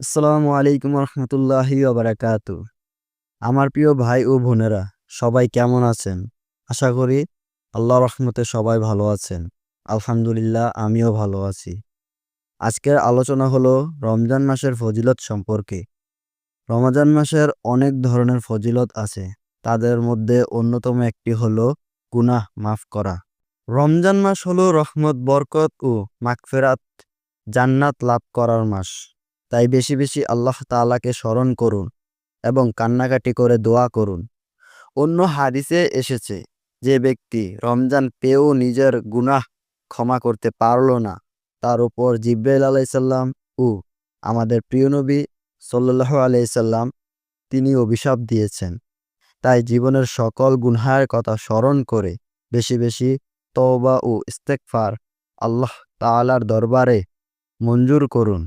আসসালামু আলাইকুম রহমতুল্লাহি বারাকাত। আমার প্রিয় ভাই ও বোনেরা, সবাই কেমন আছেন? আশা করি আল্লাহ রহমতে সবাই ভালো আছেন। আলহামদুলিল্লাহ, আমিও ভালো আছি। আজকের আলোচনা হলো রমজান মাসের ফজিলত সম্পর্কে। রমজান মাসের অনেক ধরনের ফজিলত আছে। তাদের মধ্যে অন্যতম একটি হলো গুনাহ মাফ করা। রমজান মাস হলো রহমত, বরকত ও মাগফেরাত জান্নাত লাভ করার মাস। তাই বেশি বেশি আল্লাহ তাআলাকে স্মরণ করুন এবং কান্নাকাটি করে দোয়া করুন। অন্য হাদিসে এসেছে যে ব্যক্তি রমজান পেয়েও নিজের গুনাহ ক্ষমা করতে পারল না, তার উপর জিব্রাইল আলাইসাল্লাম ও আমাদের প্রিয় নবী সাল্লাহ আলাইসাল্লাম তিনি অভিশাপ দিয়েছেন। তাই জীবনের সকল গুনহার কথা স্মরণ করে বেশি বেশি তওবা ও ইস্তেকফার আল্লাহ তাআলার দরবারে মঞ্জুর করুন।